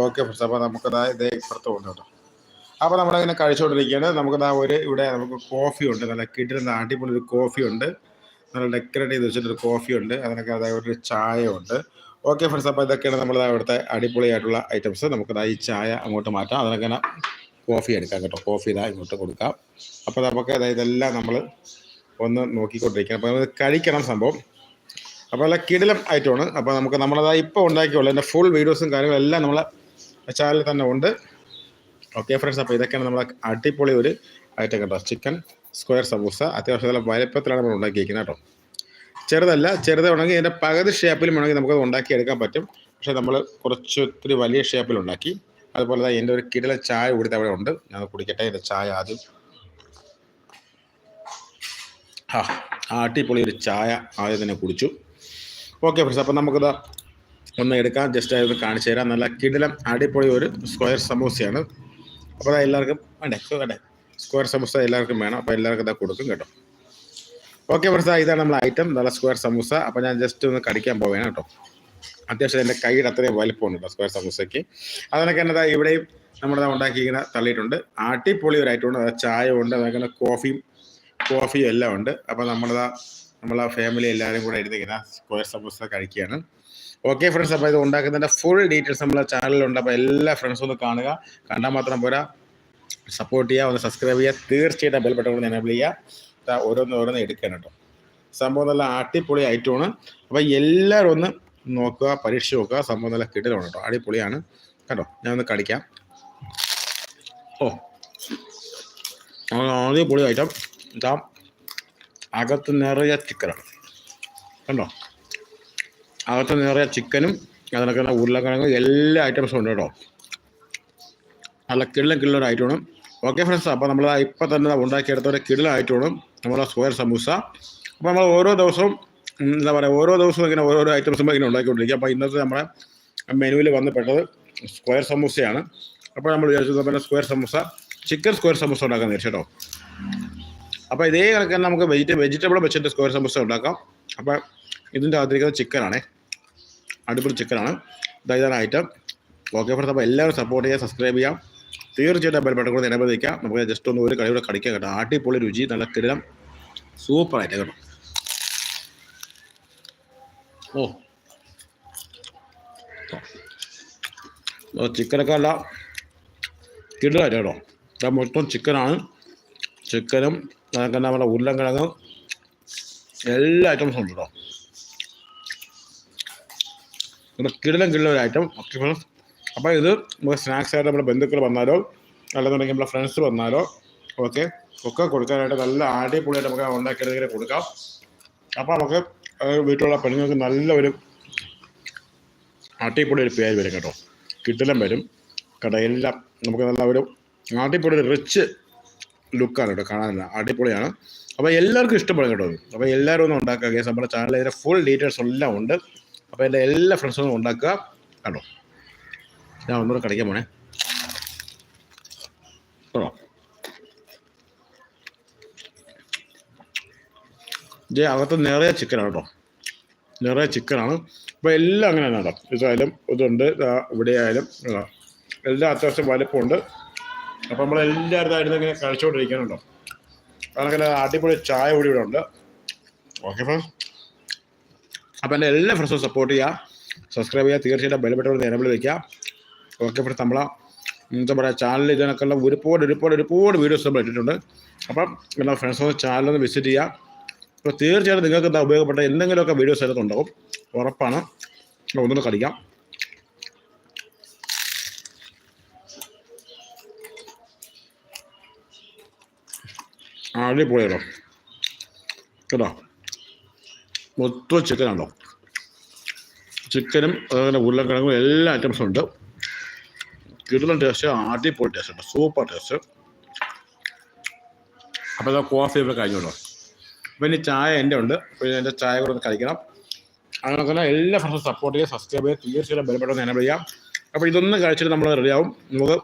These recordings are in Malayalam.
ഓക്കെ ഫ്രണ്ട്സ് അപ്പോൾ നമുക്കതാ ഇതേ ഇപ്പുറത്ത് പോകുന്നു കേട്ടോ. അപ്പോൾ നമ്മളിങ്ങനെ കഴിച്ചുകൊണ്ടിരിക്കുകയാണ്. നമുക്കതാ ഒരു ഇവിടെ നമുക്ക് കോഫി ഉണ്ട്. നല്ല കിട്ടുന്ന അടിപൊളി ഒരു കോഫി ഉണ്ട്. നല്ല ഡെക്കറേറ്റ് ചെയ്ത് വെച്ചിട്ടൊരു കോഫി ഉണ്ട്. അതിനൊക്കെ അതായത് ഒരു ചായ ഉണ്ട്. ഓക്കെ ഫ്രണ്ട്സ് അപ്പോൾ ഇതൊക്കെയാണ് നമ്മൾ ഇവിടുത്തെ അടിപൊളിയായിട്ടുള്ള ഐറ്റംസ്. നമുക്ക് ഈ ചായ അങ്ങോട്ട് മാറ്റാം. അതിനൊക്കെ കോഫി എടുക്കാം കേട്ടോ. കോഫി ഇതാ ഇങ്ങോട്ട് കൊടുക്കാം. അപ്പോൾ നമുക്ക് ഇതെല്ലാം നമ്മൾ ഒന്ന് നോക്കിക്കൊണ്ടിരിക്കണം അപ്പോൾ നമ്മൾ കഴിക്കണം സംഭവം. അപ്പോൾ നല്ല കിടിലം ഐറ്റമാണ്. അപ്പോൾ നമുക്ക് നമ്മളതാ ഇപ്പോൾ ഉണ്ടാക്കിയുള്ളൂ എന്റെ ഫുൾ വീഡിയോസും കാര്യങ്ങളും എല്ലാം നമ്മളെ ചാനലിൽ തന്നെ ഉണ്ട്. ഓക്കെ ഫ്രണ്ട്സ് അപ്പോൾ ഇതൊക്കെയാണ് നമ്മളെ അടിപൊളി ഒരു ഐറ്റം കേട്ടോ. ചിക്കൻ സ്ക്വയർ സമൂസ അത്യാവശ്യം നല്ല വലിപ്പത്തിലാണ് നമ്മൾ ഉണ്ടാക്കിയിരിക്കുന്നത് കേട്ടോ. ചെറുതല്ല ചെറുത് വേണമെങ്കിൽ ഇതിന്റെ പകുതി ഷേപ്പിലും വേണമെങ്കിൽ നമുക്കത് ഉണ്ടാക്കിയെടുക്കാൻ പറ്റും. പക്ഷേ നമ്മൾ കുറച്ച് ഒത്തിരി വലിയ ഷേപ്പിൽ ഉണ്ടാക്കി. അതുപോലെ തന്നെ എന്റെ ഒരു കിടില ചായ കൂടി അവിടെ ഉണ്ട്. ഞാൻ കുടിക്കട്ടെ എന്റെ ചായ ആദ്യം. ആ അടിപൊളി ഒരു ചായ ആദ്യം തന്നെ കുടിച്ചു. ഓക്കെ ഫ്രണ്ട്സ് അപ്പം നമുക്കിത് ഒന്ന് എടുക്കാം. ജസ്റ്റ് ആയത് കാണിച്ചു തരാം. നല്ല കിടിലം അടിപൊളി ഒരു സ്ക്വയർ സമൂസയാണ്. അപ്പോൾ അത് എല്ലാവർക്കും വേണ്ടേ? വേണ്ടേ? സ്ക്വയർ സമൂസ എല്ലാവർക്കും വേണം. അപ്പോൾ എല്ലാവർക്കും ഇതാ കൊടുക്കും കേട്ടോ. ഓക്കെ ഫ്രണ്ട്സ് ഇതാണ് നമ്മൾ ഐറ്റം നല്ല സ്ക്വയർ സമൂസ. അപ്പോൾ ഞാൻ ജസ്റ്റ് ഒന്ന് കടിക്കാൻ പോവുകയാണ് കേട്ടോ. അത്യാവശ്യം എന്റെ കൈയുടെ അത്രയും വലിപ്പമുണ്ട് കേട്ടോ സ്ക്വയർ സമൂസയ്ക്ക്. അതിനൊക്കെ എന്നതാ ഇവിടെയും നമ്മുടെ ഉണ്ടാക്കിയിരിക്കുന്ന തള്ളിയിട്ടുണ്ട്. അടിപൊളി ഒരു ഐറ്റം ഉണ്ട്. അതായത് ചായ ഉണ്ട് അതേപോലെ കോഫിയും കോഫിയും എല്ലാം ഉണ്ട്. അപ്പോൾ നമ്മളതാ നമ്മളെ ഫാമിലി എല്ലാവരും കൂടെ ഇരുന്നിങ്ങനെ സ്ക്വയർ സമൂസ കഴിക്കുകയാണ്. ഓക്കെ ഫ്രണ്ട്സ് അപ്പോൾ ഇത് ഉണ്ടാക്കുന്നതിന്റെ ഫുൾ ഡീറ്റെയിൽസ് നമ്മളെ ചാനലിലുണ്ട് അപ്പോൾ എല്ലാ ഫ്രണ്ട്സും ഒന്ന് കാണുക. കണ്ടാൽ മാത്രം പോരാ. സപ്പോർട്ട് ചെയ്യുക. ഒന്ന് സബ്സ്ക്രൈബ് ചെയ്യുക. തീർച്ചയായിട്ടും ബെൽ ബട്ടൺ കൂടി എനേബിൾ ചെയ്യുക. ഓരോന്ന് ഓരോന്ന് എടുക്കാൻ കേട്ടോ. സംഭവം നല്ല അടിപൊളി ഐറ്റമാണ് അപ്പോൾ എല്ലാവരും ഒന്ന് നോക്കുക പരീക്ഷ നോക്കുക. സംഭവം നല്ല കിടലാണ് കേട്ടോ. അടിപൊളിയാണ്. കേട്ടോ ഞാൻ ഒന്ന് കടിക്കാം ഓ. അടിപൊളി ഐറ്റം അകത്ത് നിറയെ ചിക്കനാണ് കണ്ടോ? അകത്ത് നിറയെ ചിക്കനും അതിനൊക്കെ തന്നെ ഉരുളക്കിഴങ്ങും എല്ലാ ഐറ്റംസും ഉണ്ട് കേട്ടോ. നല്ല കിള്ളം കിള്ളൊരു ഐറ്റമാണ് ഓക്കെ ഫ്രണ്ട്സ് അപ്പോൾ നമ്മൾ ഇപ്പം തന്നെ ഉണ്ടാക്കിയെടുത്ത കിടിലൻ ഐറ്റമാണ് നമ്മളെ സ്ക്വയർ സമൂസ. അപ്പോൾ നമ്മൾ ഓരോ ദിവസവും എന്താ പറയുക ഓരോ ദിവസവും ഇങ്ങനെ ഓരോരോ ഐറ്റംസും ഇങ്ങനെ ഉണ്ടാക്കിക്കൊണ്ടിരിക്കുക. അപ്പോൾ ഇന്നത്തെ നമ്മുടെ മെനുവിൽ വന്നപ്പെട്ടത് സ്ക്വയർ സമൂസയാണ്. അപ്പോൾ നമ്മൾ വിചാരിച്ചത് പിന്നെ square samosa chicken square samosa ഉണ്ടാക്കാൻ വിചാരിച്ചു അപ്പോൾ ഇതേ കണക്ക് നമുക്ക് വെജിറ്റ വെജിറ്റബിൾ വെച്ചിട്ട് സ്ക്വയർ സമൂസ ഉണ്ടാക്കാം. അപ്പോൾ ഇതിന്റെ അകത്തിരിക്കുന്നത് ചിക്കനാണേ അടിപൊളി ചിക്കനാണ് ഇതാ ഇതാണ് ഐറ്റം ഓക്കെ ഫ്രണ്ട്സ് അപ്പോൾ എല്ലാവരും സപ്പോർട്ട് ചെയ്യുക സബ്സ്ക്രൈബ് ചെയ്യാം തീർച്ചയായിട്ടും ബെൽ ബട്ടൺ കൂടെ നിലനിൽക്കാം നമുക്ക് ജസ്റ്റ് ഒന്ന് ഒരു കളിയൂടെ കടിക്കാൻ കേട്ടോ. അടിപൊളി രുചി നല്ല കിടലം സൂപ്പർ ആയിട്ട് കേട്ടോ. ഓ. ചിക്കനൊക്കെ അല്ല കിടലായിട്ട് കേട്ടോ. ഇതാ മൊത്തം ചിക്കനാണ് ചിക്കനും അതൊക്കെ നമ്മുടെ ഉരുളൻകിഴങ്ങ് എല്ലാ ഐറ്റംസും ഉണ്ട് കേട്ടോ. നമ്മുടെ കിടലം കിടലം ഒരു ഐറ്റം അപ്പോൾ ഇത് നമുക്ക് സ്നാക്സ് ആയിട്ട് നമ്മുടെ ബന്ധുക്കൾ വന്നാലോ അല്ലെന്നുണ്ടെങ്കിൽ നമ്മുടെ ഫ്രണ്ട്സ് വന്നാലോ ഓക്കെ ഒക്കെ കൊടുക്കാനായിട്ട് നല്ല അടിപൊളിയായിട്ട് നമുക്ക് ഉണ്ടാക്കിയെടുക്കാൻ കൊടുക്കാം. അപ്പോൾ നമുക്ക് വീട്ടിലുള്ള പെണ്ണുങ്ങൾക്ക് നല്ല ഒരു അടിപൊളി ഒരു പേര് വരും കേട്ടോ. കിട്ടലും വരും. കടയെല്ലാം നമുക്ക് നല്ല ഒരു അടിപൊളി ഒരു റിച്ച് ലുക്കാണ് കേട്ടോ കാണാനില്ല അടിപൊളിയാണ്. അപ്പോൾ എല്ലാവർക്കും ഇഷ്ടപ്പെടും കേട്ടോ അപ്പോൾ എല്ലാവരും ഒന്ന് ഉണ്ടാക്കുക. നമ്മുടെ ചാനലിൽ ഫുൾ ഡീറ്റെയിൽസ് എല്ലാം ഉണ്ട്. അപ്പോൾ എന്റെ എല്ലാ ഫ്രണ്ട്സും ഉണ്ടാക്കുക. കേട്ടോ ഞാൻ ഒന്നുകൂടെ കടിക്കാൻ പോണേ. കേട്ടോ ഇത് അകത്ത് നിറയെ ചിക്കനാണ് കേട്ടോ. നിറയെ ചിക്കനാണ് അപ്പോൾ എല്ലാം അങ്ങനെ തന്നെ കേട്ടോ. ഇതായാലും ഇതുണ്ട്. ഇവിടെ ആയാലും. എല്ലാം അത്യാവശ്യം വലിപ്പമുണ്ട്. അപ്പോൾ നമ്മൾ എല്ലാവരും ആയിരുന്നു ഇങ്ങനെ കഴിച്ചുകൊണ്ടിരിക്കാനുണ്ടോ കാരണം അടിപൊളി ചായ കൂടി ഇവിടെ ഉണ്ട്. ഓക്കെ ഫ്രണ്ട്സ് അപ്പോൾ എന്റെ എല്ലാ ഫ്രണ്ട്സും സപ്പോർട്ട് ചെയ്യുക സബ്സ്ക്രൈബ് ചെയ്യുക തീർച്ചയായിട്ടും ബെൽബട്ടോട് നിലവിൽ വയ്ക്കുക ഓക്കെ ഫ്രണ്ട്സ് നമ്മളെ എന്താ പറയുക ചാനൽ ഇതിനൊക്കെയുള്ള ഒരുപാട് ഒരുപാട് ഒരുപാട് വീഡിയോസ് നമ്മൾ ഇട്ടിട്ടുണ്ട്. അപ്പം എല്ലാ ഫ്രണ്ട്സും ചാനലൊന്ന് വിസിറ്റ് ചെയ്യുക അപ്പോൾ തീർച്ചയായിട്ടും നിങ്ങൾക്ക് എന്താ ഉപയോഗപ്പെട്ട എന്തെങ്കിലുമൊക്കെ വീഡിയോസ് അതിനകത്തുണ്ടാവും. ഉറപ്പാണ്. ഒന്നുകൂടെ കളിക്കാം. അടിപൊളിയാണോ? കേട്ടോ? മൊത്തം ചിക്കനാണോ? ചിക്കനും അതുപോലെ ഉരുളക്കിഴങ്ങും എല്ലാ ഐറ്റംസും ഉണ്ട്. കിട്ടുന്ന ടേസ്റ്റ് അടിപൊളി ടേസ്റ്റ് ഉണ്ട്. സൂപ്പർ ടേസ്റ്റ് അപ്പോൾ ഇതാ കോഫി ഇവിടെ കഴിഞ്ഞോളൂ. അപ്പോൾ ഇനി ചായ എന്റെ ഉണ്ട്. അപ്പോൾ എന്റെ ചായ കൂടെ ഒന്ന് കഴിക്കണം. അങ്ങനെ തന്നെ എല്ലാ ഫ്രണ്ട്സും സപ്പോർട്ട് ചെയ്യുക സബ്സ്ക്രൈബ് ചെയ്യുക തീർച്ചയായിട്ടും ബലപ്പെട്ടെന്ന് എന്നെ വിളിക്കാം അപ്പോൾ ഇതൊന്നും കഴിച്ചിട്ട് നമ്മൾ റെഡിയാവും നമുക്ക്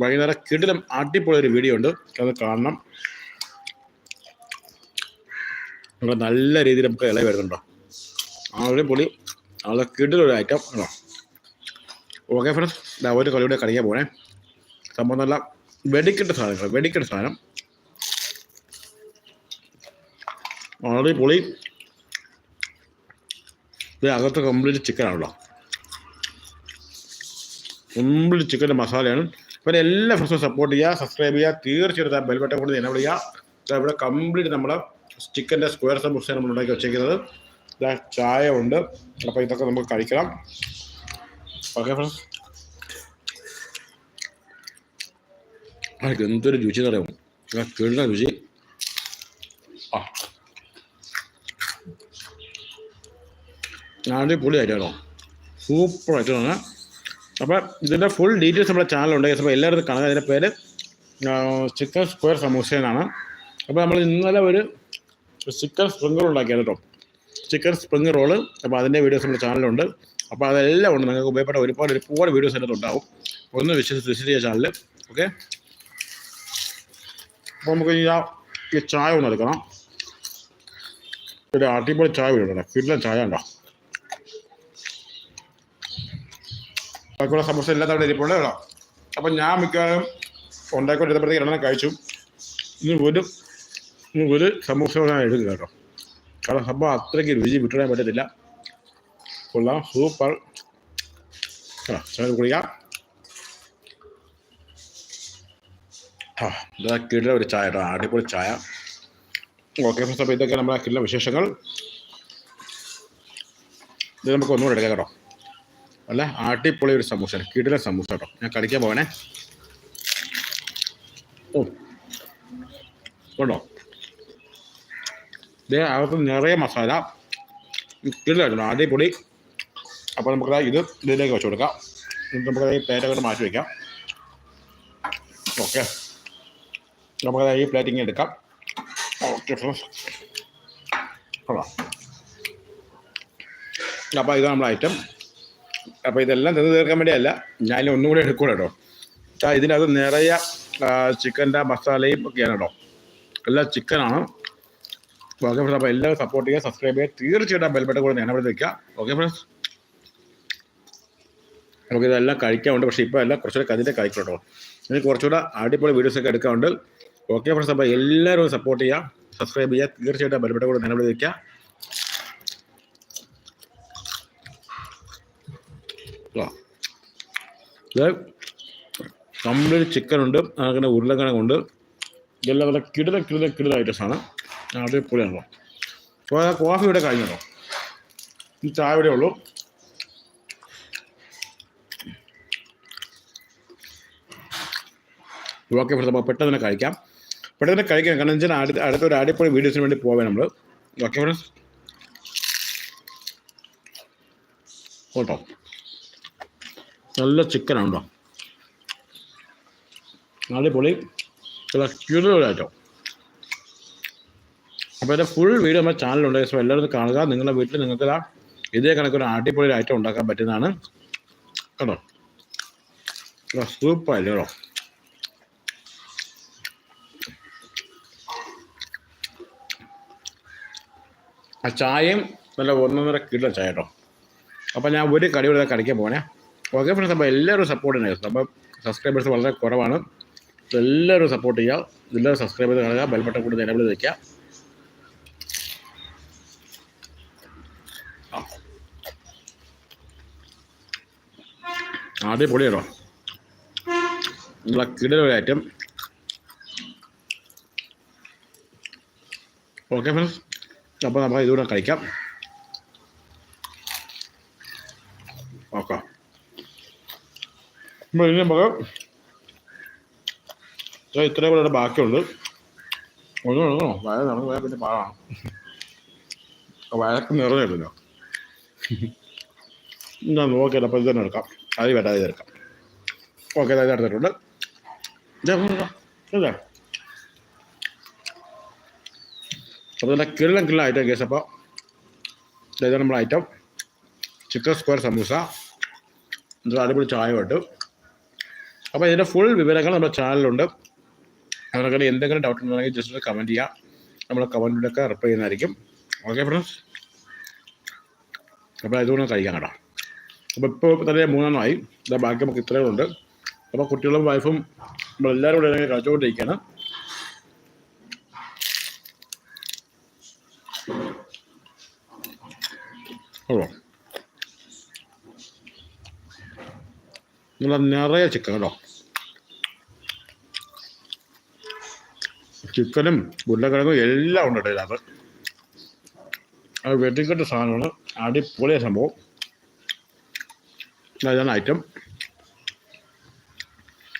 വൈകുന്നേരം കിടിലം അടിപൊളി ഒരു വീഡിയോ ഉണ്ട്. അത് കാണണം. നമുക്ക് നല്ല രീതിയിൽ നമുക്ക് ഇളവ് വരുന്നുണ്ടോ? ആളുടെ പൊളി ആളുടെ കിടിലൊരു ഐറ്റം ആണോ? ഓക്കെ ഫ്രണ്ട്സ് ഇതാ ഒരു കളിയുടെ കളിക്കാൻ പോണേ. സംഭവം നല്ല വെടിക്കെട്ട് സാധനങ്ങൾ വെടിക്കെട്ട് സാധനം. വളരെ പൊളി. ഇത് അകത്ത് കംപ്ലീറ്റ് ചിക്കൻ ആണല്ലോ. കംപ്ലീറ്റ് ചിക്കന്റെ മസാലയാണ്. പിന്നെ എല്ലാ ഫ്രണ്ട്സും സപ്പോർട്ട് ചെയ്യുക സബ്സ്ക്രൈബ് ചെയ്യുക തീർച്ചയായിട്ടും ബെൽ ബട്ടൺ കൊണ്ട് എന്നെ വിളിക്കുക ഇവിടെ കംപ്ലീറ്റ് നമ്മൾ ചിക്കന്റെ സ്ക്വയർ സമൂസ നമ്മൾ ഉണ്ടാക്കി വെച്ചേക്കുന്നത്. ചായ ഉണ്ട് അപ്പോൾ ഇതൊക്കെ നമുക്ക് കഴിക്കണം. ഓക്കെ ഫ്രണ്ട്സ് ആ എന്തൊരു രുചി എന്ന് രുചി ആ ഞാനൊരു രുചി. ആ. അടിപൊളിയായിട്ടാണോ? സൂപ്പറായിട്ടാണ്. അപ്പോൾ ഇതിന്റെ ഫുൾ ഡീറ്റെയിൽസ് നമ്മുടെ ചാനലുണ്ട് അപ്പോൾ എല്ലാവരും കാണുക. അതിന്റെ പേര് ചിക്കൻ സ്ക്വയർ സമൂസ എന്നാണ് അപ്പോൾ നമ്മൾ ഇന്നലെ ഒരു ചിക്കൻ സ്പ്രിങ് റോൾ ഉണ്ടാക്കിയത് കേട്ടോ. ചിക്കൻ സ്പ്രിങ് റോൾ അപ്പോൾ അതിന്റെ വീഡിയോസ് നമ്മുടെ ചാനലുണ്ട് അപ്പോൾ അതെല്ലാം ഉണ്ട് നിങ്ങൾക്ക് ഉപയോഗപ്പെട്ട ഒരുപാട് ഒരുപാട് വീഡിയോസ് അതിനകത്ത് ഉണ്ടാവും. ഒന്ന് വിശ്വസിച്ച് വിസിറ്റ് ചെയ്യുക ചാനൽ ഓക്കെ അപ്പോൾ നമുക്ക് ഈ ചായ ഒന്ന് എടുക്കണം. ഒരു അടിപൊളി ചായ വീടുണ്ട് കിട്ടുന്ന ചായ ഉണ്ടോ? ബാക്കിയുള്ള സമസ്യ ഇല്ലാത്ത തവണ ഇരിപ്പുണ്ട് കേട്ടോ. അപ്പം ഞാൻ മിക്കവാറും ഉണ്ടാക്കിക്കൊണ്ടിരുന്നപ്പോഴത്തേക്ക് രണ്ടെണ്ണം കഴിച്ചു. ഇനി ഒരു ഒരു സമൂസ ഞാൻ കേട്ടോ. കാരണം സംഭവം അത്രയ്ക്ക് രുചി വിട്ടുവിടാൻ പറ്റത്തില്ല. കൊള്ളാം. സൂപ്പർ. ആ കുടിക്കാം. ആ ഇതാ കിട ഒരു ചായ കേട്ടോ. അടിപൊളി ചായ. ഓക്കെ ഫ്രണ്ട്സ് അപ്പോൾ ഇതൊക്കെ നമ്മുടെ കിട്ടുന്ന വിശേഷങ്ങൾ. ഇത് നമുക്ക് ഒന്നുകൂടെ എടുക്കാം കേട്ടോ. അല്ല അടിപൊളി ഒരു സമൂസ കിടില സമൂസ കേട്ടോ. ഞാൻ കടിക്കാൻ പോകണേ ഓ കേട്ടോ ഇത് അകത്ത് നിറയെ മസാല. കിടിലായിരുന്നു അടിപൊളി. അപ്പോൾ നമുക്ക് ഇത് ഇതിലേക്ക് വെച്ച് കൊടുക്കാം. എന്നിട്ട് നമുക്ക് ഈ പ്ലേറ്റൊക്കെ മാറ്റി വയ്ക്കാം ഓക്കെ നമുക്ക് ഈ പ്ലേറ്റ് ഇങ്ങനെ എടുക്കാം. ഓക്കെ കൊള്ളാം. അപ്പോൾ ഇതാണ് നമ്മുടെ ഐറ്റം അപ്പോൾ ഇതെല്ലാം തന്നു തീർക്കാൻ വേണ്ടിയല്ല ഞാൻ ഒന്നും കൂടി എടുക്കൂടെ കേട്ടോ. ഇതിനകത്ത് നിറയെ ചിക്കന്റെ മസാലയും ഒക്കെയാണ് കേട്ടോ. എല്ലാം ചിക്കനാണ് ഓക്കെ ഫ്രണ്ട്സ് അപ്പോൾ എല്ലാവരും സപ്പോർട്ട് ചെയ്യുക സബ്സ്ക്രൈബ് ചെയ്യുക. തീർച്ചയായിട്ടും ബെൽബട്ടൺ കൂടെ ഞാൻ അവിടെ വയ്ക്കുക ഓക്കെ ഫ്രണ്ട്സ് നമുക്ക് ഇതെല്ലാം കഴിക്കാറുണ്ട് പക്ഷേ ഇപ്പോൾ എല്ലാം കുറച്ചുകൂടെ കതിന്റെ കഴിക്കട്ടോ ഇനി കുറച്ചുകൂടെ അടിപൊളി വീഡിയോസൊക്കെ എടുക്കാറുണ്ട് ഓക്കെ ഫ്രണ്ട്സ് അപ്പോൾ എല്ലാവരും സപ്പോർട്ട് ചെയ്യുക സബ്സ്ക്രൈബ് ചെയ്യുക. തീർച്ചയായിട്ടും ബെൽബട്ടൺ കൂടെ ഞാൻ അവിടെ വയ്ക്കുക. ഇത് കംപ്ലീറ്റ് ചിക്കൻ ഉണ്ട് അങ്ങനെ ഉരുളക്കിഴങ്ങുണ്ട്. ഇതെല്ലാം നല്ല കിടില കിടില ഐറ്റംസ് ആണ്. അടിപൊളിയാണല്ലോ അപ്പോൾ കോഫി ഇവിടെ കഴിഞ്ഞല്ലോ ഈ ചായ ഇവിടെ ഉള്ളൂ. ഓക്കെ ഫ്രണ്ട്സ് അപ്പോൾ പെട്ടെന്ന് തന്നെ കഴിക്കാം. പെട്ടെന്ന് തന്നെ കഴിക്കാം കാരണം വെച്ചാൽ അടുത്ത അടുത്ത ഒരു അടിപൊളി വീഡിയോസിന് വേണ്ടി പോവേ നമ്മൾ ഓക്കെ ഫ്രണ്ട്സ് കേട്ടോ നല്ല ചിക്കനാണ് കേട്ടോ അടിപൊളി. നല്ല ക്യൂരിയായിട്ടോ അപ്പോൾ ഇതിന്റെ ഫുൾ വീഡിയോ നമ്മുടെ ചാനലുണ്ട് സോ എല്ലാവരും കാണുക. നിങ്ങളുടെ വീട്ടിൽ നിങ്ങൾക്ക് ആ ഇതേ കണക്കൊരു അടിപൊളി ഐറ്റം ഉണ്ടാക്കാൻ പറ്റുന്നതാണ്. കേട്ടോ സൂപ്പറല്ലേ കേട്ടോ ആ ചായയും നല്ല ഒന്നൊന്നര കിലോ ചായ കേട്ടോ. അപ്പോൾ ഞാൻ ഒരു കടി കൂടെ കടിക്കാൻ പോകണേ ഓക്കെ ഫ്രണ്ട്സ് അപ്പോൾ എല്ലാവരും സപ്പോർട്ട് ചെയ്യുന്നത് അപ്പോൾ സബ്സ്ക്രൈബേഴ്സ് വളരെ കുറവാണ്. എല്ലാവരും സപ്പോർട്ട് ചെയ്യുക. എല്ലാവരും സബ്സ്ക്രൈബ് ചെയ്ത് കാണുക. ബെൽബട്ടൺ കൂടി നിലവിൽ വയ്ക്കുക ആദ്യം കേട്ടോ നിങ്ങളെ കിടലൊരു ഐറ്റം ഓക്കെ ഫ്രണ്ട്സ് അപ്പോൾ നമുക്ക് ഇതുകൂടെ കഴിക്കാം. ഓക്കെ ഇനി നമുക്ക് ഇത്രയും കൂടെ ബാക്കിയുണ്ട്. ഒന്നും എടുക്കണോ വയറ് നമുക്ക് പോയാൽ പിന്നെ പാടാണ്. വയറൊക്കെ നിറഞ്ഞിട്ടില്ല ഞാൻ നോക്കിയിട്ട് അപ്പം ഇത് തന്നെ എടുക്കാം. അത് വേണ്ട ഇത് എടുക്കാം. ഓക്കെ ഇത് എടുത്തിട്ടുണ്ട്. അപ്പോൾ നല്ല കിള്ളം കിള്ളം ഐറ്റം കേസ്. അപ്പോൾ ഇതാണ് നമ്മുടെ ഐറ്റം ചിക്കൻ സ്ക്വയർ സമൂസ. എന്നിട്ട് അടിപൊളി ചായ കിട്ടും അപ്പോൾ ഇതിന്റെ ഫുൾ വിവരങ്ങൾ നമ്മുടെ ചാനലിലുണ്ട് അതിനൊക്കെ എന്തെങ്കിലും ഡൗട്ട് ഉണ്ടെങ്കിൽ ജസ്റ്റ് കമന്റ് ചെയ്യുക നമ്മൾ കമന്റിലൊക്കെ റിപ്ലൈ ചെയ്യുന്നതായിരിക്കും. ഓക്കെ ഫ്രണ്ട്സ് അപ്പോൾ ഇതുകൊണ്ട് കഴിക്കാം കേട്ടോ. അപ്പോൾ ഇപ്പോൾ തന്നെ മൂന്നെണ്ണമായി ഇതാ ബാക്കി നമുക്ക് ഇത്രയും ഉണ്ട് അപ്പോൾ കുട്ടികളും വൈഫും നമ്മളെല്ലാവരും കൂടെ ഇറങ്ങി കഴിച്ചുകൊണ്ടിരിക്കുകയാണ് ഓ നല്ല നിറയെ ചിക്കൻ കേട്ടോ. ചിക്കനും ഉരുളക്കിഴങ്ങും എല്ലാം ഉണ്ട് കേട്ടോ ഇതിനകത്ത്. അത് വെട്ടിക്കെട്ട് സാധനമാണ്. അടിപൊളിയ സംഭവം. ഇതാണ് ഐറ്റം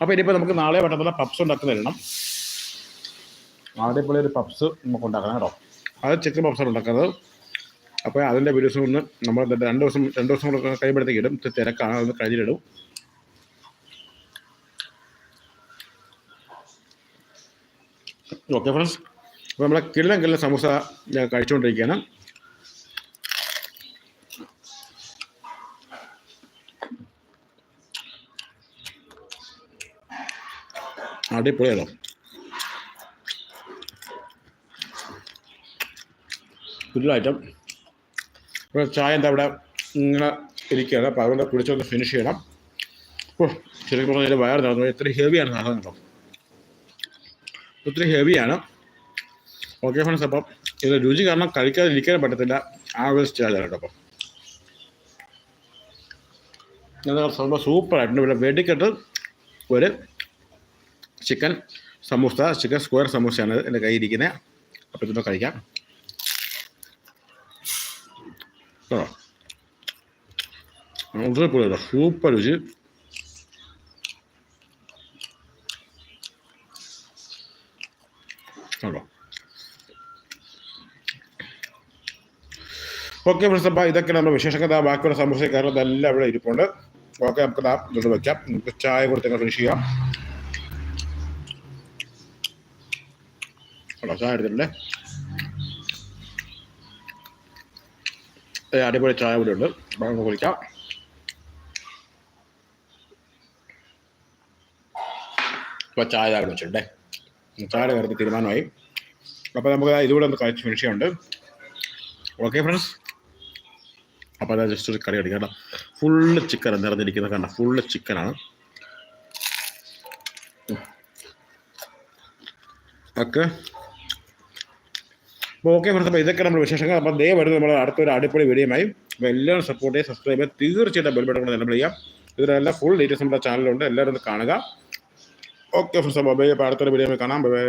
അപ്പോൾ ഇനിയിപ്പോൾ നമുക്ക് നാളെ വേണ്ടപ്പോൾ പപ്സ് ഉണ്ടാക്കുന്ന തരണം. അടിപൊളി ഒരു പപ്സ് നമുക്ക് ഉണ്ടാക്കണം കേട്ടോ. അത് ചിക്കൻ പപ്സാണ് ഉണ്ടാക്കുന്നത്. അപ്പോൾ അതിന്റെ വീഡിയോസ് ഒന്ന് നമ്മൾ രണ്ട് ദിവസം രണ്ട് ദിവസം കൂടെ കഴിയുമ്പോഴത്തേക്ക് ഇടും. തിരക്കാണ് അതൊന്ന് കഴിഞ്ഞിട്ടിടും ഓക്കെ ഫ്രണ്ട്സ് അപ്പോൾ നമ്മളെ കിള്ളം കിള്ളം സമൂസ കഴിച്ചുകൊണ്ടിരിക്കുകയാണ്. അടിപൊളിയാണോ? ഒരു ഐറ്റം ഇവിടെ ചായ എന്താ ഇവിടെ? ഇങ്ങനെ ഇരിക്കുകയാണ്. അപ്പോൾ അതുകൊണ്ട് കുടിച്ചൊന്ന് ഫിനിഷ് ചെയ്യണം. ഓ ശരിക്കും പറഞ്ഞാൽ വയർ നടന്നു ഇത്ര ഹെവിയാണ് സാധനം കേട്ടോ. ഒത്തിരി ഹെവിയാണ് ഓക്കെ ഫ്രണ്ട്സ് അപ്പം ഇത് രുചി കാരണം കഴിക്കാതെ ഇരിക്കാൻ പറ്റത്തില്ല. ആ ഒരു സ്റ്റേജാണ് കേട്ടോ അപ്പം. സൂപ്പറായിട്ടുണ്ട് ഇവിടെ വെടിക്കെട്ട് ഒരു ചിക്കൻ സമൂസ ചിക്കൻ സ്ക്വയർ സമൂസയാണ് എന്റെ കയ്യിൽ ഇരിക്കുന്നത് അപ്പോൾ ഇതൊന്ന് കഴിക്കാം. കേട്ടോ. സൂപ്പർ രുചി. ഓക്കെ ഫ്രണ്ട്സ് അപ്പോൾ ഇതൊക്കെ നമ്മുടെ വിശേഷക്കഥ ബാക്കിയുള്ള സമൂസ കാരണം എല്ലാം ഇവിടെ ഇരിപ്പുണ്ട്. ഓക്കെ നമുക്ക് നാം ഇത് വെക്കാം. നമുക്ക് ചായ കൊടുത്ത് ഫിനിഷ് ചെയ്യാം. ചായ എടുത്തിട്ടുണ്ടേ അടിപൊളി ചായ ഇവിടെ ഉണ്ട് നമുക്ക് കുളിക്കാം ഇപ്പോൾ ചായ അവിടെ ചായയുടെ കാര്യത്തിൽ തീരുമാനമായി അപ്പോൾ നമുക്ക് ഇതുകൂടെ ഒന്ന് കഴിച്ച് ഫിനിഷ് ചെയ്യുന്നുണ്ട് ഓക്കെ ഫ്രണ്ട്സ് അപ്പോൾ അതായത് ജസ്റ്റ് ഒരു കറി അടിക്കാം കേട്ടോ ഫുള്ള് ചിക്കൻ നിറഞ്ഞിരിക്കുന്ന കണ്ട ഫുള്ള് ചിക്കനാണ് ഓക്കെ ഓക്കെ ഫ്രണ്ട്സ് അപ്പോൾ ഇതൊക്കെ നമ്മൾ വിശേഷങ്ങൾ. അപ്പോൾ ദേ വരുന്നത് നമ്മൾ അടുത്തൊരു അടിപൊളി വീഡിയോയുമായി അപ്പോൾ എല്ലാവരും സപ്പോർട്ട് ചെയ്യുക സബ്സ്ക്രൈബ് ചെയ്യുക. തീർച്ചയായിട്ടും ബെൽ ബട്ടൺ നമ്മൾ ചെയ്യാം ഇതിലെല്ലാം ഫുൾ ഡീറ്റെയിൽസ് നമ്മുടെ ചാനലുണ്ട് എല്ലാവരും ഒന്ന് കാണുക. ഓക്കെ ഫ്രണ്ട്സ് അപ്പോൾ അടുത്തൊരു വീഡിയോ കാണാം. ബൈ